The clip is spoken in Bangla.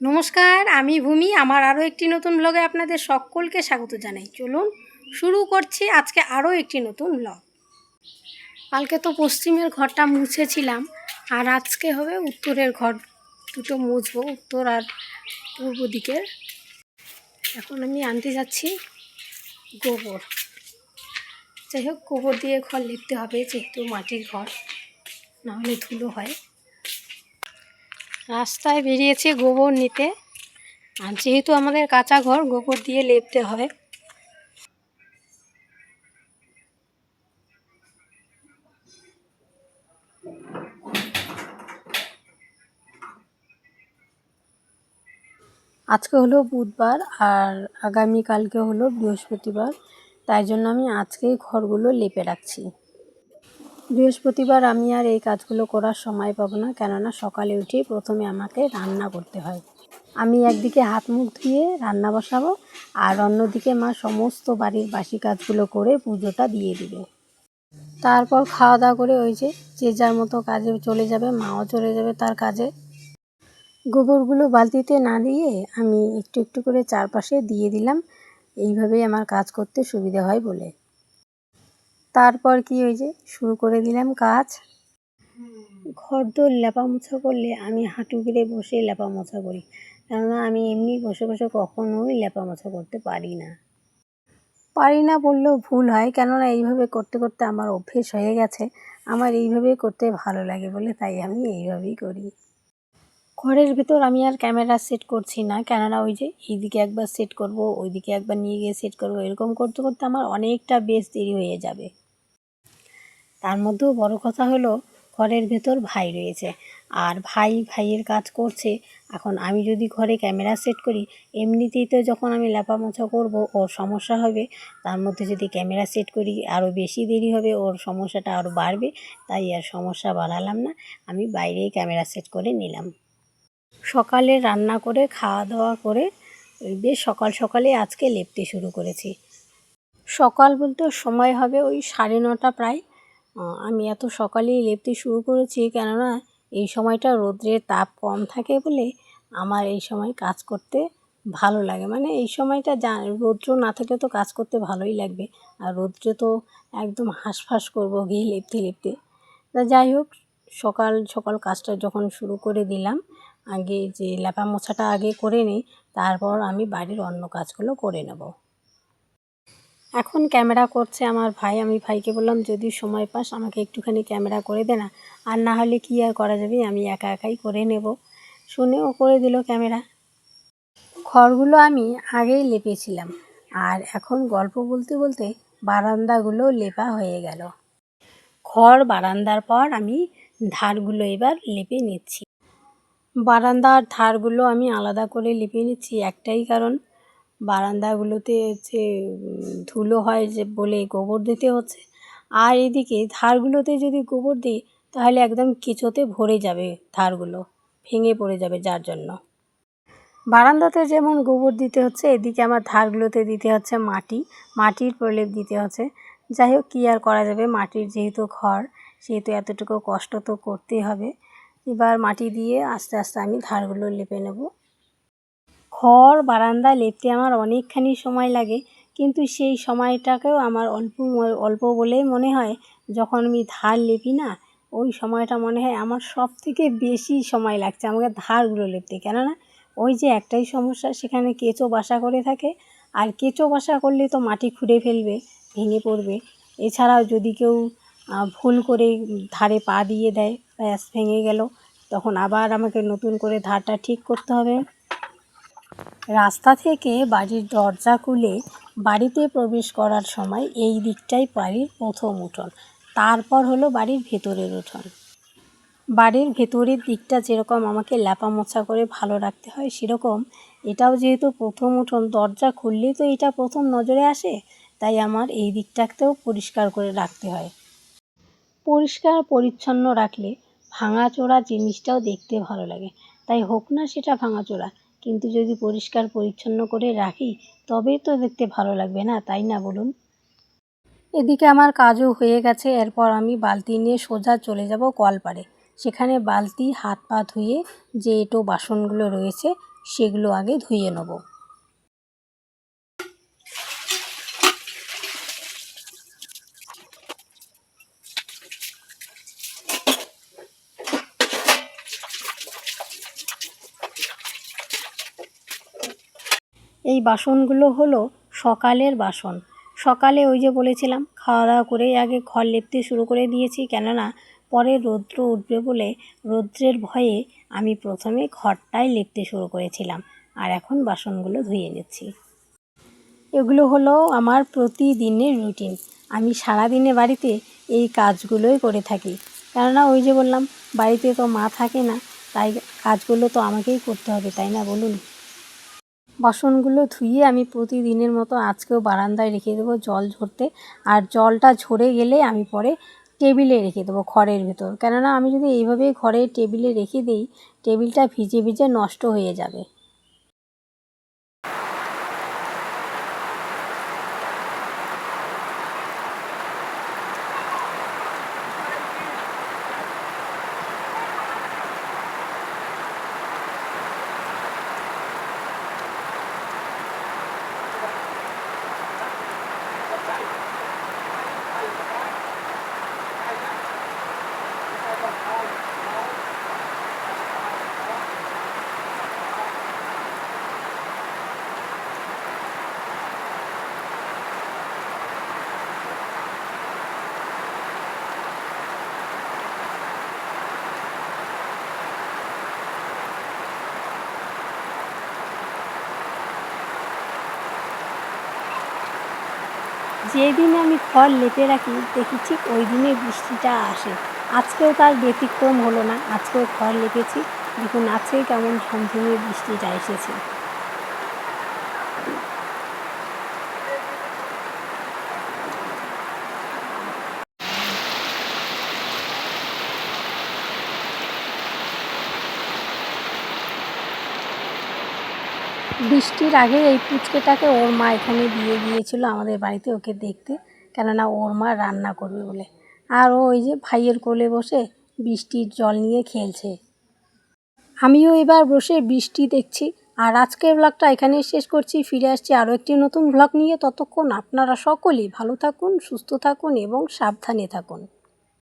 নমস্কার, আমি ভূমি। আমার আরও একটি নতুন ব্লগে আপনাদের সকলকে স্বাগত জানাই। চলুন শুরু করছি আজকে আরও একটি নতুন ব্লগ কালকে তো পশ্চিমের ঘরটা মুছেছিলাম, আর আজকে হবে উত্তরের ঘর। দুটো মুছবো, উত্তর আর পূর্ব দিকের। এখন আমি আনতে যাচ্ছি গোবর। যাই হোক, গোবর দিয়ে ঘর লিখতে হবে, যেহেতু মাটির ঘর, নাহলে ধুলো হয়। রাস্তায় বেরিয়েছে গোবর নিতে। আর যেহেতু আমাদের কাঁচা ঘর, গোবর দিয়ে লেপতে হয়। আজকে হলো বুধবার আর আগামী কালকে হলো বৃহস্পতিবার। তাই জন্য আমি আজকেই ঘরগুলো লেপে রাখছি। বৃহস্পতিবার আমি আর এই কাজগুলো করার সময় পাবো না, কেননা সকালে উঠেই প্রথমে আমাকে রান্না করতে হয়। আমি একদিকে হাত মুখ ধুয়ে রান্না বসাবো আর অন্যদিকে মা সমস্ত বাড়ির বাসি কাজগুলো করে পুজোটা দিয়ে দিবে। তারপর খাওয়া দাওয়া করে ওই যে যে যার মতো কাজে চলে যাবে, মাও চলে যাবে তার কাজে। গোবরগুলো বালতিতে না দিয়ে আমি একটু একটু করে চারপাশে দিয়ে দিলাম, এইভাবেই আমার কাজ করতে সুবিধা হয় বলে। তারপর কি ওই যে শুরু করে দিলাম কাজ? ঘর দোর লেপা মোছা করলে আমি হাঁটু গেড়ে বসে লেপা মোছা করি। কেননা আমি এমনি বসে বসে কখনোই লেপা মোছা করতে পারি না। পারি না বললেও ভুল হয় কেননা এইভাবে করতে করতে আমার অভ্যেস হয়ে গেছে। আমার এইভাবেই করতে ভালো লাগে বলে তাই আমি এইভাবেই করি। ঘরের ভিতর আমি আর ক্যামেরা সেট করছি না কেননা ওই যে এইদিকে একবার সেট করব ওইদিকে একবার নিয়ে গিয়ে সেট করব এরকম করতে করতে আমার অনেকটা বেশ দেরি হয়ে যাবে। তার মধ্যেও বড় কথা হলো, ঘরের ভেতর ভাই রয়েছে। আর ভাই ভাইয়ের কাজ করছে। এখন আমি যদি ঘরে ক্যামেরা সেট করি, এমনিতেই তো যখন আমি লেপা মোছা করব, ওর সমস্যা হবে। তার মধ্যে যদি ক্যামেরা সেট করি, আরও বেশি দেরি হবে, ওর সমস্যাটা আরও বাড়বে। তাই আর সমস্যা বাড়ালাম না। আমি বাইরেই ক্যামেরা সেট করে নিলাম। সকালে রান্না করে খাওয়া দাওয়া করে, বেশ সকাল সকালে আজকে লেপতে শুরু করেছি। সকাল বলতে সময় হবে ওই সাড়ে নটা প্রায়। আমি এত সকালেই লেপতে শুরু করেছি কেননা এই সময়টা রৌদ্রের তাপ কম থাকে বলে আমার এই সময় কাজ করতে ভালো লাগে। মানে এই সময়টা যা, রৌদ্র না থাকলে তো কাজ করতে ভালোই লাগবে। আর রৌদ্রে তো একদম হাঁসফাঁস করব গিয়ে লেপতে লেপতে। তা যাই হোক, সকাল সকাল কাজটা যখন শুরু করে দিলাম, আগে যে লেপা মোছাটা আগে করে নিই, তারপর আমি বাড়ির অন্য কাজগুলো করে নেব। এখন ক্যামেরা করছে আমার ভাই। আমি ভাইকে বললাম, যদি সময় পাস, আমাকে একটুখানি ক্যামেরা করে দে না। আর না হলে কি আর করা যাবে? আমি একা একাই করে নেব। শুনেও করে দিল ক্যামেরা। খড়গুলো আমি আগেই লেপেছিলাম। আর এখন গল্প বলতে বলতে বারান্দাগুলো লেপা হয়ে গেল। খড় বারান্দার পর আমি ধারগুলো এবার লেপে নিচ্ছি। বারান্দার ধারগুলো আমি আলাদা করে লিপিয়ে নিচ্ছি। একটাই কারণ বারান্দাগুলোতে উম, ধুলো হয় যে বলে গোবর দিতে হচ্ছে। আর এদিকে ধারগুলোতে যদি গোবর দিই তাহলে একদম কেঁচোতে ভরে যাবে ধারগুলো ভেঙে পড়ে যাবে যার জন্য। বারান্দাতে যেমন গোবর দিতে হচ্ছে এদিকে আমার ধারগুলোতে দিতে হচ্ছে মাটি মাটির প্রলেপ দিতে হচ্ছে। যাই হোক কী আর করা যাবে? মাটির যেহেতু ঘর সেহেতু এতটুকু কষ্ট তো করতেই হবে। এবার মাটি দিয়ে আস্তে আস্তে আমি ধারগুলো লেপে নেব। খড় বারান্দা লেপতে আমার অনেকখানি সময় লাগে। কিন্তু সেই সময়টাকেও আমার অল্প অল্প বলেই মনে হয়, যখন আমি ধার লেপি না, ওই সময়টা মনে হয় আমার সব থেকে বেশি সময় লাগছে আমাকে ধারগুলো লেপতে। কেননা, ওই যে একটাই সমস্যা, সেখানে কেঁচো বাসা করে থাকে। আর কেঁচো বাসা করলে তো মাটি খুঁড়ে ফেলবে, ভেঙে পড়বে। এছাড়াও যদি কেউ ভুল করে ধারে পা দিয়ে দেয়, ব্যাস ভেঙে গেল, তখন আবার আমাকে নতুন করে ধারটা ঠিক করতে হবে। রাস্তা থেকে বাড়ির দরজা খুলে বাড়িতে প্রবেশ করার সময় এই দিকটাই বাড়ির প্রথম উঠোন। তারপর হলো বাড়ির ভেতরের উঠোন। বাড়ির ভেতরের দিকটা যেরকম আমাকে ল্যাপা মোছা করে ভালো রাখতে হয়, সেরকম। এটাও যেহেতু প্রথম উঠোন, দরজা খুললেই তো এটা প্রথম নজরে আসে, তাই আমার এই দিকটাকেও পরিষ্কার করে রাখতে হয়। পরিষ্কার, পরিচ্ছন্ন রাখলে ভাঙাচোরা জিনিসটাও দেখতে ভালো লাগে। তাই হোক না সেটা ভাঙাচোরা কিন্তু যদি পরিষ্কার পরিচ্ছন্ন করে রাখি, তবেই তো দেখতে ভালো লাগবে না, তাই না বলুন? এদিকে আমার কাজও হয়ে গেছে, এরপর আমি বালতি নিয়ে সোজা চলে যাব কলপাড়ে সেখানে বালতি হাত পা ধুয়ে যে এটো বাসনগুলো রয়েছে, সেগুলো আগে ধুয়ে নেব। এই বাসনগুলো হলো সকালের বাসন। সকালে ওই যে বলেছিলাম খাওয়া দাওয়া করেই আগে ঘর লেপতে শুরু করে দিয়েছি, কেননা পরে রৌদ্র উঠবে বলে রৌদ্রের ভয়ে আমি প্রথমে ঘরটাই লেপতে শুরু করেছিলাম, আর এখন বাসনগুলো ধুয়ে নিচ্ছি। এগুলো হলো আমার প্রতিদিনের রুটিন। আমি সারাদিনে বাড়িতে এই কাজগুলোই করে থাকি। কেননা ওই যে বললাম, বাড়িতে তো মা থাকে না, তাই কাজগুলো তো আমাকেই করতে হবে, তাই না বলুন? বাসনগুলো ধুয়ে আমি প্রতিদিনের মতো আজকেও বারান্দায় রেখে দেবো জল ঝরতে। আর জলটা ঝরে গেলে আমি পরে টেবিলে রেখে দেবো খড়ের ভেতর। কেননা আমি যদি এইভাবেই ঘরে টেবিলে রেখে দিই, টেবিলটা ভিজে ভিজে নষ্ট হয়ে যাবে। যেদিনে আমি ফল লেপে রাখি, দেখি ঠিক ওই দিনে বৃষ্টিটা আসে। আজকেও তার ব্যতিক্রম হলো না। আজকেও ফল লেপেছি। দেখুন, আজকেই কেমন ঝমঝমিয়ে বৃষ্টিটা এসেছে। বৃষ্টির আগে এই পুচকেটাকে ওর মা এখানে দিয়ে গিয়েছিল আমাদের বাড়িতে ওকে দেখতে, কেননা ওর মা রান্না করবে বলে। আর ও ওই যে ভাইয়ের কোলে বসে বৃষ্টির জল নিয়ে খেলছে। আমিও এবার বসে বৃষ্টি দেখছি। আর আজকের ব্লগটা এখানেই শেষ করছি। ফিরে আসছি আরও একটি নতুন ব্লগ নিয়ে। ততক্ষণ আপনারা সকলেই ভালো থাকুন, সুস্থ থাকুন এবং সাবধানে থাকুন।